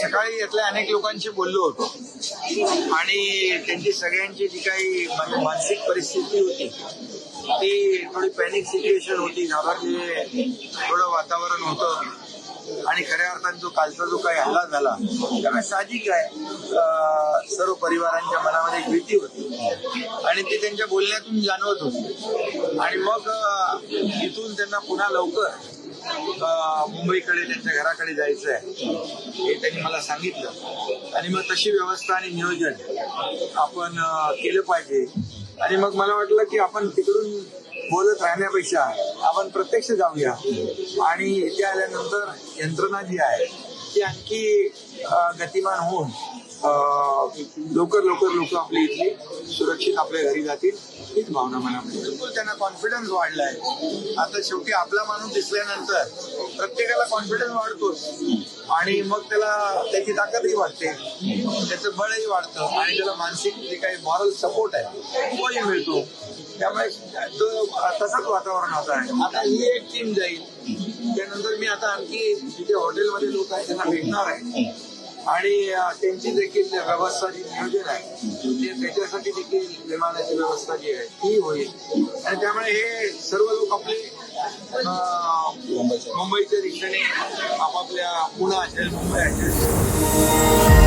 सकाळी यातल्या अनेक लोकांशी बोललो होतो. आणि त्यांची सगळ्यांची जी काही मानसिक परिस्थिती होती ती थोडी पॅनिक सिच्युएशन होती. घाबरलेले थोडं वातावरण होतं. आणि खऱ्या अर्थाने जो कालचा जो काही हल्ला झाला त्यामुळे साहजिक आहे. सर्व परिवारांच्या मनामध्ये एक भीती होती. आणि ती त्यांच्या बोलण्यातून जाणवत होती. आणि मग इथून त्यांना पुन्हा लवकर मुंबईकडे त्यांच्या घराकडे जायचं आहे हे त्यांनी मला सांगितलं. आणि मग तशी व्यवस्था आणि नियोजन आपण केलं पाहिजे. आणि मग मला वाटलं की आपण तिकडून बोलत राहण्यापेक्षा आपण प्रत्यक्ष जाऊया. आणि इथे आल्यानंतर यंत्रणा जी आहे ती आणखी गतिमान होऊन लवकर लवकर लोक आपली इथली सुरक्षित आपल्या घरी जातील हीच भावना मनामध्ये बिलकुल त्यांना कॉन्फिडन्स वाढलाय. आता शेवटी आपला माणूस दिसल्यानंतर प्रत्येकाला कॉन्फिडन्स वाढतोच. आणि मग त्याला त्याची ताकदही वाढते. त्याचं बळही वाढतं. आणि त्याला मानसिक जे काही मॉरल सपोर्ट आहे तोही मिळतो. त्यामुळे तो तसंच वातावरण होत आहे. आता ही एक टीम जाईल. त्यानंतर मी आता आणखी जिथे हॉटेलमध्ये लोक आहेत त्यांना भेटणार आहे. आणि त्यांची देखील व्यवस्था जी नियोजन आहे त्याच्यासाठी देखील विमानाची व्यवस्था जी आहे ती होईल. आणि त्यामुळे हे सर्व लोक आपले मुंबईच्या दिशेने आपापल्या पुणे असेल मुंबई असेल